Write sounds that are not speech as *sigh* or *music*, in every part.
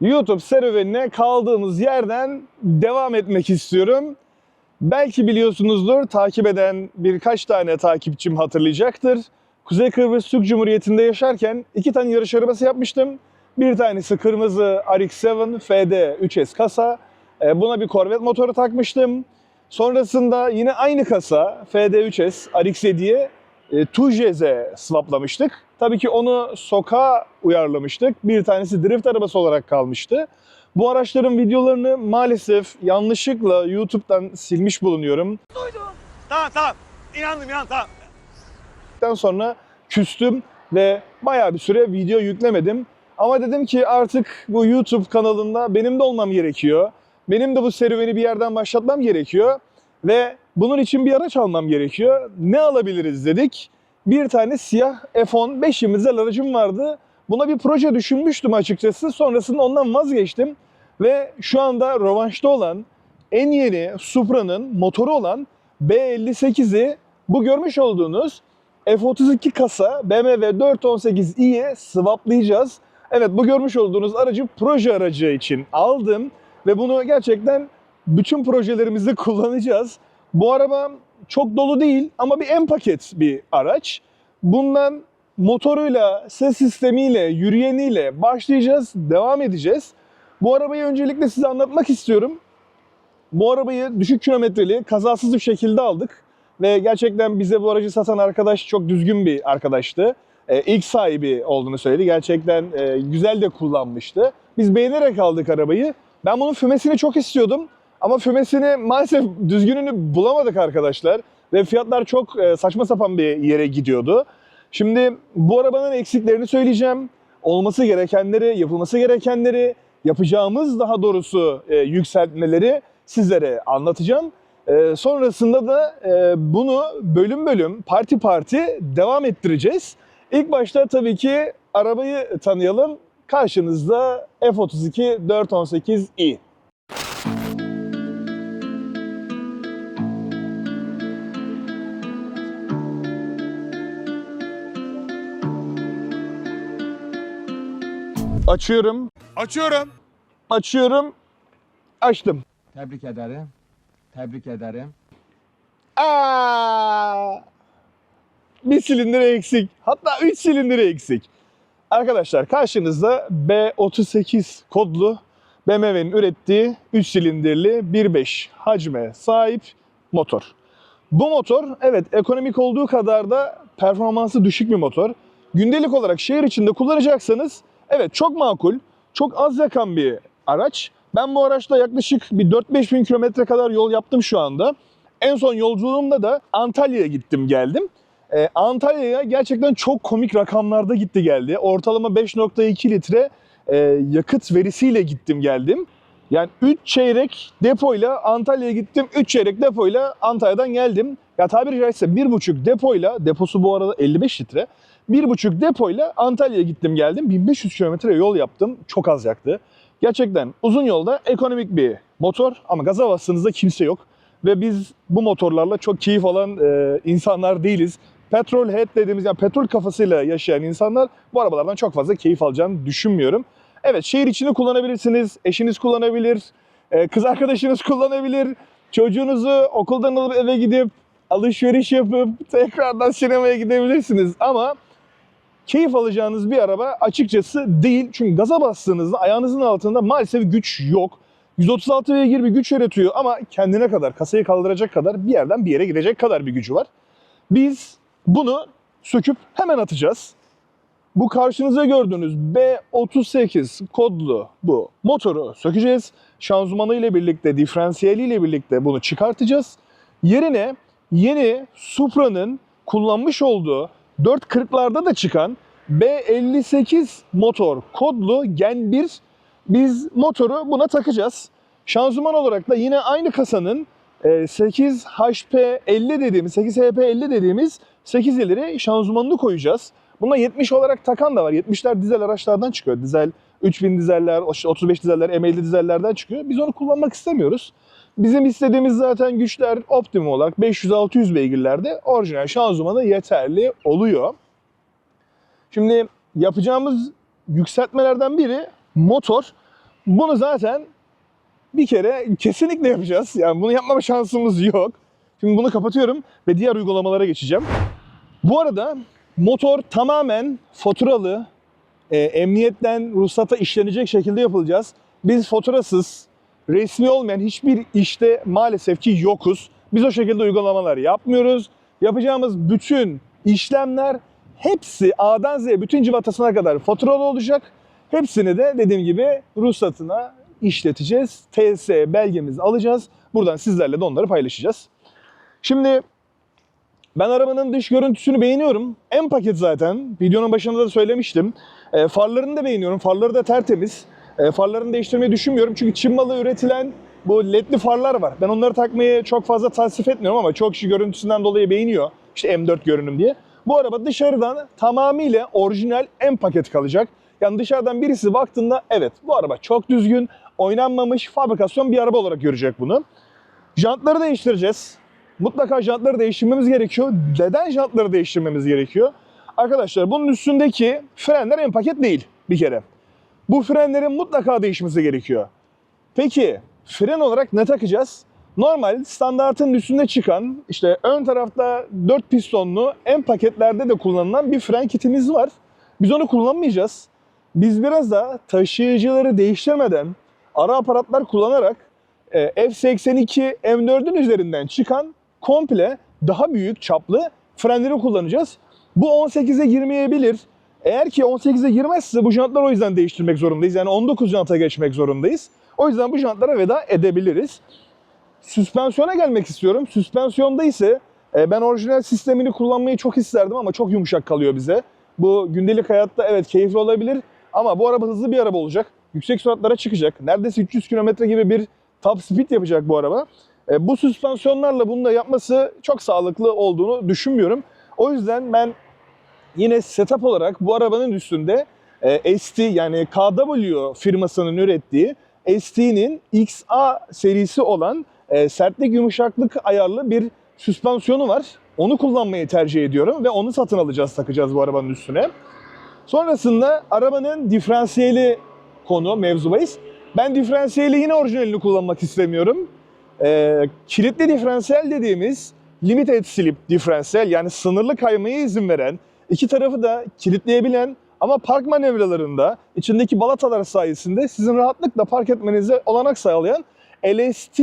YouTube serüvenine kaldığımız yerden devam etmek istiyorum. Belki biliyorsunuzdur, takip eden birkaç tane takipçim hatırlayacaktır. Kuzey Kıbrıs Türk Cumhuriyeti'nde yaşarken iki tane yarış arabası yapmıştım. Bir tanesi kırmızı RX-7 FD 3S kasa. E, Buna bir Corvette motoru takmıştım. Sonrasında yine aynı kasa FD3S RX-7'ye e, 2JZ swaplamıştık. Tabii ki onu sokağa uyarlamıştık. Bir tanesi drift arabası olarak kalmıştı. Bu araçların videolarını maalesef yanlışlıkla YouTube'dan silmiş bulunuyorum. Tamam tamam. İnandım inandım tamam. Daha sonra küstüm ve bayağı bir süre video yüklemedim. Ama dedim ki artık bu YouTube kanalında benim de olmam gerekiyor. Benim de bu serüveni bir yerden başlatmam gerekiyor. Ve bunun için bir araç almam gerekiyor. Ne alabiliriz dedik. Bir tane siyah F10 5 yılımızda aracım vardı. Buna bir proje düşünmüştüm açıkçası. Sonrasında ondan vazgeçtim. Ve şu anda rövanşta olan en yeni Supra'nın motoru olan B58'i bu görmüş olduğunuz F32 kasa BMW 418i'ye swaplayacağız. Evet bu görmüş olduğunuz aracı proje aracı için aldım ve bunu gerçekten bütün projelerimizde *laughs* kullanacağız. Bu araba çok dolu değil ama bir en paket bir araç. Bundan motoruyla, ses sistemiyle, yürüyeniyle başlayacağız, devam edeceğiz. Bu arabayı öncelikle size anlatmak istiyorum. Bu arabayı düşük kilometreli, kazasız bir şekilde aldık. Ve gerçekten bize bu aracı satan arkadaş çok düzgün bir arkadaştı. Ee, ilk sahibi olduğunu söyledi. Gerçekten e, güzel de kullanmıştı. Biz beğenerek aldık arabayı. Ben bunun fümesini çok istiyordum. Ama fümesini maalesef düzgününü bulamadık arkadaşlar. Ve fiyatlar çok e, saçma sapan bir yere gidiyordu. Şimdi bu arabanın eksiklerini söyleyeceğim. Olması gerekenleri, yapılması gerekenleri, yapacağımız daha doğrusu e, yükseltmeleri sizlere anlatacağım. E, sonrasında da e, bunu bölüm bölüm, parti parti devam ettireceğiz. İlk başta tabii ki arabayı tanıyalım. Karşınızda F32 418i. Açıyorum, Açıyorum. açıyorum, açtım. Tebrik ederim. Tebrik ederim. Aa! Bir silindir eksik. Hatta 3 silindir eksik. Arkadaşlar karşınızda B38 kodlu BMW'nin ürettiği 3 silindirli 1.5 hacme sahip motor. Bu motor evet ekonomik olduğu kadar da performansı düşük bir motor. Gündelik olarak şehir içinde kullanacaksanız evet çok makul, çok az yakan bir araç. Ben bu araçla yaklaşık bir 4-5 bin kilometre kadar yol yaptım şu anda. En son yolculuğumda da Antalya'ya gittim geldim. Ee, Antalya'ya gerçekten çok komik rakamlarda gitti geldi. Ortalama 5.2 litre e, yakıt verisiyle gittim geldim. Yani 3 çeyrek depoyla Antalya'ya gittim. 3 çeyrek depoyla Antalya'dan geldim. Ya tabiri caizse 1.5 depoyla, deposu bu arada 55 litre. 1.5 depoyla Antalya'ya gittim geldim. 1500 kilometre yol yaptım. Çok az yaktı. Gerçekten uzun yolda ekonomik bir motor ama gaza bastığınızda kimse yok. Ve biz bu motorlarla çok keyif alan e, insanlar değiliz. Petrol head dediğimiz yani petrol kafasıyla yaşayan insanlar bu arabalardan çok fazla keyif alacağını düşünmüyorum. Evet şehir içinde kullanabilirsiniz, eşiniz kullanabilir, e, kız arkadaşınız kullanabilir, çocuğunuzu okuldan alıp eve gidip alışveriş yapıp tekrardan sinemaya gidebilirsiniz ama keyif alacağınız bir araba açıkçası değil. Çünkü gaza bastığınızda ayağınızın altında maalesef güç yok. 136 beygir bir güç yaratıyor ama kendine kadar, kasayı kaldıracak kadar bir yerden bir yere gidecek kadar bir gücü var. Biz bunu söküp hemen atacağız. Bu karşınıza gördüğünüz B38 kodlu bu motoru sökeceğiz. Şanzımanı ile birlikte, diferansiyeli ile birlikte bunu çıkartacağız. Yerine yeni Supra'nın kullanmış olduğu 440'larda da çıkan B58 motor kodlu Gen 1 biz motoru buna takacağız. Şanzıman olarak da yine aynı kasanın e, 8HP50 dediğimiz, 8HP50 dediğimiz 8 ileri şanzımanını koyacağız. Buna 70 olarak takan da var. 70'ler dizel araçlardan çıkıyor. Dizel 3000 dizeller, 35 dizeller, M50 dizellerden çıkıyor. Biz onu kullanmak istemiyoruz. Bizim istediğimiz zaten güçler optimum olarak 500-600 beygirlerde orijinal şanzımanı yeterli oluyor. Şimdi yapacağımız yükseltmelerden biri motor. bunu zaten bir kere kesinlikle yapacağız. Yani bunu yapmama şansımız yok. Şimdi bunu kapatıyorum ve diğer uygulamalara geçeceğim. Bu arada motor tamamen faturalı, e, emniyetten ruhsata işlenecek şekilde yapılacağız. Biz faturasız, resmi olmayan hiçbir işte maalesef ki yokuz. Biz o şekilde uygulamalar yapmıyoruz. Yapacağımız bütün işlemler hepsi A'dan Z'ye bütün civatasına kadar faturalı olacak. Hepsini de dediğim gibi ruhsatına işleteceğiz. TS belgemizi alacağız. Buradan sizlerle de onları paylaşacağız. Şimdi ben arabanın dış görüntüsünü beğeniyorum. En paket zaten. Videonun başında da söylemiştim. E, farlarını da beğeniyorum. Farları da tertemiz. E, farlarını değiştirmeyi düşünmüyorum. Çünkü Çin malı üretilen bu ledli farlar var. Ben onları takmayı çok fazla tasvip etmiyorum ama çok kişi görüntüsünden dolayı beğeniyor. İşte M4 görünüm diye. Bu araba dışarıdan tamamıyla orijinal en paket kalacak. Yani dışarıdan birisi baktığında evet bu araba çok düzgün, oynanmamış, fabrikasyon bir araba olarak görecek bunu. Jantları değiştireceğiz. Mutlaka jantları değiştirmemiz gerekiyor. Neden jantları değiştirmemiz gerekiyor? Arkadaşlar bunun üstündeki frenler en paket değil bir kere. Bu frenlerin mutlaka değişmesi gerekiyor. Peki fren olarak ne takacağız? Normal standartın üstünde çıkan işte ön tarafta 4 pistonlu en paketlerde de kullanılan bir fren kitimiz var. Biz onu kullanmayacağız. Biz biraz da taşıyıcıları değiştirmeden ara aparatlar kullanarak e, F82 M4'ün üzerinden çıkan komple daha büyük çaplı frenleri kullanacağız. Bu 18'e girmeyebilir. Eğer ki 18'e girmezse bu jantları o yüzden değiştirmek zorundayız. Yani 19 janta geçmek zorundayız. O yüzden bu jantlara veda edebiliriz. Süspansiyona gelmek istiyorum. Süspansiyonda ise e, ben orijinal sistemini kullanmayı çok isterdim ama çok yumuşak kalıyor bize. Bu gündelik hayatta evet keyifli olabilir ama bu araba hızlı bir araba olacak. Yüksek süratlere çıkacak. Neredeyse 300 km gibi bir top speed yapacak bu araba. E, bu süspansiyonlarla bunu da yapması çok sağlıklı olduğunu düşünmüyorum. O yüzden ben yine setup olarak bu arabanın üstünde e, ST yani KW firmasının ürettiği ST'nin XA serisi olan e, sertlik yumuşaklık ayarlı bir süspansiyonu var. Onu kullanmayı tercih ediyorum ve onu satın alacağız, takacağız bu arabanın üstüne. Sonrasında arabanın diferansiyeli konu, mevzu bahis. Ben diferansiyeli yine orijinalini kullanmak istemiyorum. Ee, kilitli diferansiyel dediğimiz limited slip diferansiyel yani sınırlı kaymaya izin veren, iki tarafı da kilitleyebilen ama park manevralarında içindeki balatalar sayesinde sizin rahatlıkla park etmenize olanak sağlayan LST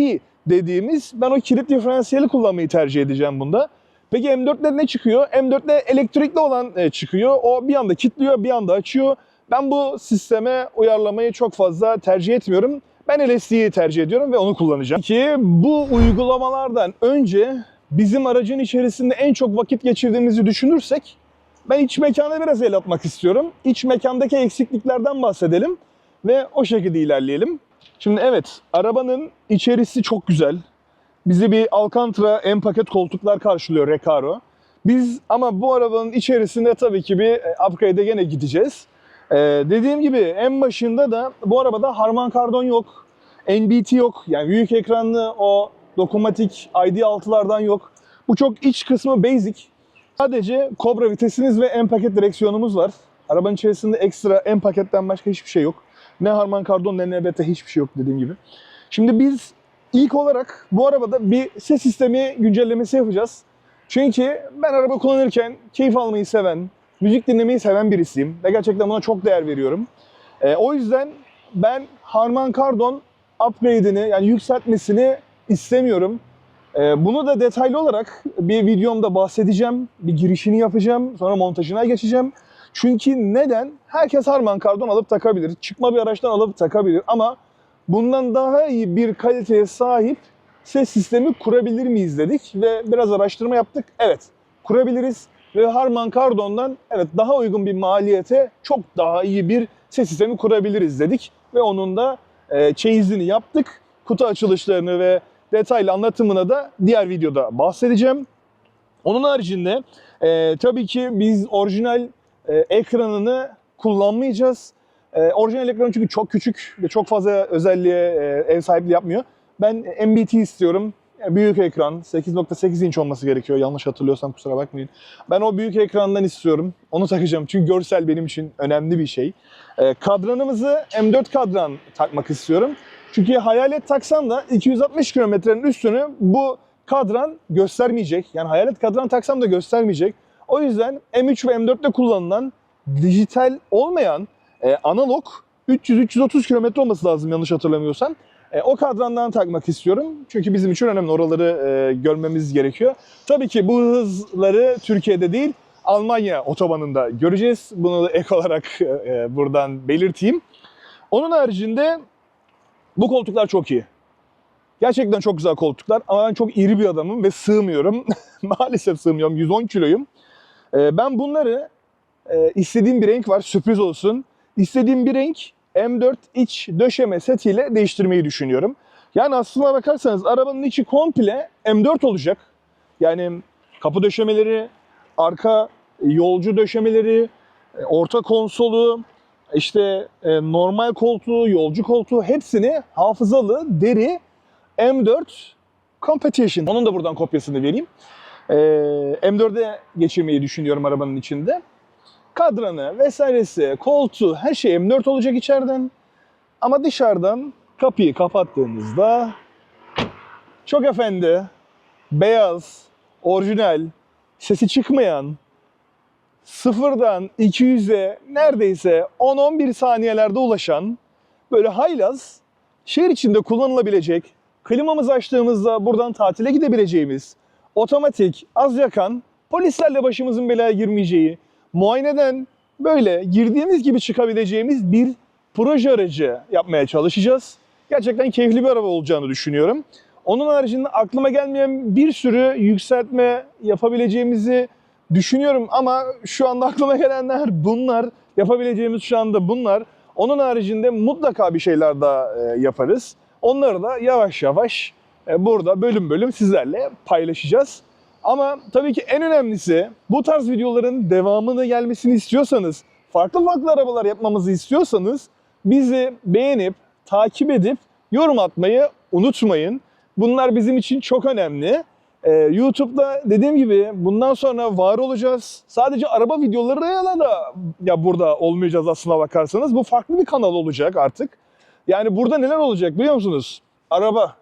dediğimiz ben o kilit diferansiyeli kullanmayı tercih edeceğim bunda. Peki M4'ler ne çıkıyor? M4'te elektrikli olan e, çıkıyor. O bir anda kilitliyor, bir anda açıyor. Ben bu sisteme uyarlamayı çok fazla tercih etmiyorum. Ben LSD'yi tercih ediyorum ve onu kullanacağım. Ki bu uygulamalardan önce bizim aracın içerisinde en çok vakit geçirdiğimizi düşünürsek ben iç mekana biraz el atmak istiyorum. İç mekandaki eksikliklerden bahsedelim ve o şekilde ilerleyelim. Şimdi evet, arabanın içerisi çok güzel. Bizi bir Alcantara en paket koltuklar karşılıyor Recaro. Biz ama bu arabanın içerisinde tabii ki bir e, upgrade'e gene gideceğiz. Ee, dediğim gibi en başında da bu arabada Harman Kardon yok. NBT yok. Yani büyük ekranlı o dokunmatik ID6'lardan yok. Bu çok iç kısmı basic. Sadece Cobra vitesiniz ve en paket direksiyonumuz var. Arabanın içerisinde ekstra en paketten başka hiçbir şey yok. Ne Harman Kardon ne NBT hiçbir şey yok dediğim gibi. Şimdi biz ilk olarak bu arabada bir ses sistemi güncellemesi yapacağız. Çünkü ben araba kullanırken keyif almayı seven, müzik dinlemeyi seven birisiyim. Ve gerçekten buna çok değer veriyorum. Ee, o yüzden ben Harman Kardon upgrade'ini yani yükseltmesini istemiyorum. Ee, bunu da detaylı olarak bir videomda bahsedeceğim. Bir girişini yapacağım. Sonra montajına geçeceğim. Çünkü neden? Herkes Harman Kardon alıp takabilir. Çıkma bir araçtan alıp takabilir. Ama bundan daha iyi bir kaliteye sahip ses sistemi kurabilir miyiz dedik. Ve biraz araştırma yaptık. Evet kurabiliriz. Ve Harman Kardon'dan evet daha uygun bir maliyete çok daha iyi bir ses sistemi kurabiliriz dedik. Ve onun da e, çeyizini yaptık. Kutu açılışlarını ve detaylı anlatımına da diğer videoda bahsedeceğim. Onun haricinde e, tabii ki biz orijinal e, ekranını kullanmayacağız. E, orijinal ekranı çünkü çok küçük ve çok fazla özelliğe e, ev sahipliği yapmıyor. Ben MBT istiyorum. Yani büyük ekran 8.8 inç olması gerekiyor. Yanlış hatırlıyorsam kusura bakmayın. Ben o büyük ekrandan istiyorum. Onu takacağım. Çünkü görsel benim için önemli bir şey. Ee, kadranımızı M4 kadran takmak istiyorum. Çünkü hayalet taksam da 260 kilometrenin üstünü bu kadran göstermeyecek. Yani hayalet kadran taksam da göstermeyecek. O yüzden M3 ve M4'te kullanılan dijital olmayan e, analog 300-330 kilometre olması lazım yanlış hatırlamıyorsam. E, o kadrandan takmak istiyorum. Çünkü bizim için önemli. Oraları e, görmemiz gerekiyor. Tabii ki bu hızları Türkiye'de değil, Almanya otobanında göreceğiz. Bunu ek olarak e, buradan belirteyim. Onun haricinde bu koltuklar çok iyi. Gerçekten çok güzel koltuklar ama ben çok iri bir adamım ve sığmıyorum. *laughs* Maalesef sığmıyorum. 110 kiloyum. E, ben bunları e, istediğim bir renk var. Sürpriz olsun. İstediğim bir renk M4 iç döşeme setiyle değiştirmeyi düşünüyorum. Yani aslına bakarsanız arabanın içi komple M4 olacak. Yani kapı döşemeleri, arka yolcu döşemeleri, e, orta konsolu, işte e, normal koltuğu, yolcu koltuğu hepsini hafızalı deri M4 Competition. Onun da buradan kopyasını vereyim. E, M4'e geçirmeyi düşünüyorum arabanın içinde. Kadranı vesairesi, koltuğu her şey M4 olacak içeriden. Ama dışarıdan kapıyı kapattığınızda çok efendi, beyaz, orijinal, sesi çıkmayan, sıfırdan 200'e neredeyse 10-11 saniyelerde ulaşan böyle haylaz, şehir içinde kullanılabilecek, klimamızı açtığımızda buradan tatile gidebileceğimiz, otomatik, az yakan, polislerle başımızın belaya girmeyeceği, muayeneden böyle girdiğimiz gibi çıkabileceğimiz bir proje aracı yapmaya çalışacağız. Gerçekten keyifli bir araba olacağını düşünüyorum. Onun haricinde aklıma gelmeyen bir sürü yükseltme yapabileceğimizi düşünüyorum ama şu anda aklıma gelenler bunlar. Yapabileceğimiz şu anda bunlar. Onun haricinde mutlaka bir şeyler daha e, yaparız. Onları da yavaş yavaş e, burada bölüm bölüm sizlerle paylaşacağız. Ama tabii ki en önemlisi bu tarz videoların devamını gelmesini istiyorsanız, farklı farklı arabalar yapmamızı istiyorsanız bizi beğenip, takip edip yorum atmayı unutmayın. Bunlar bizim için çok önemli. Ee, YouTube'da dediğim gibi bundan sonra var olacağız. Sadece araba videolarıyla da ya burada olmayacağız aslına bakarsanız. Bu farklı bir kanal olacak artık. Yani burada neler olacak biliyor musunuz? Araba,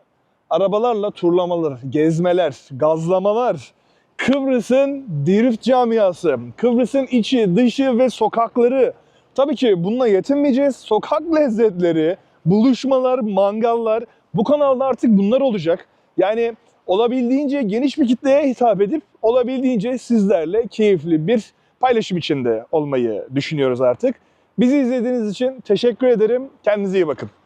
arabalarla turlamalar, gezmeler, gazlamalar, Kıbrıs'ın drift camiası, Kıbrıs'ın içi, dışı ve sokakları. Tabii ki bununla yetinmeyeceğiz. Sokak lezzetleri, buluşmalar, mangallar bu kanalda artık bunlar olacak. Yani olabildiğince geniş bir kitleye hitap edip olabildiğince sizlerle keyifli bir paylaşım içinde olmayı düşünüyoruz artık. Bizi izlediğiniz için teşekkür ederim. Kendinize iyi bakın.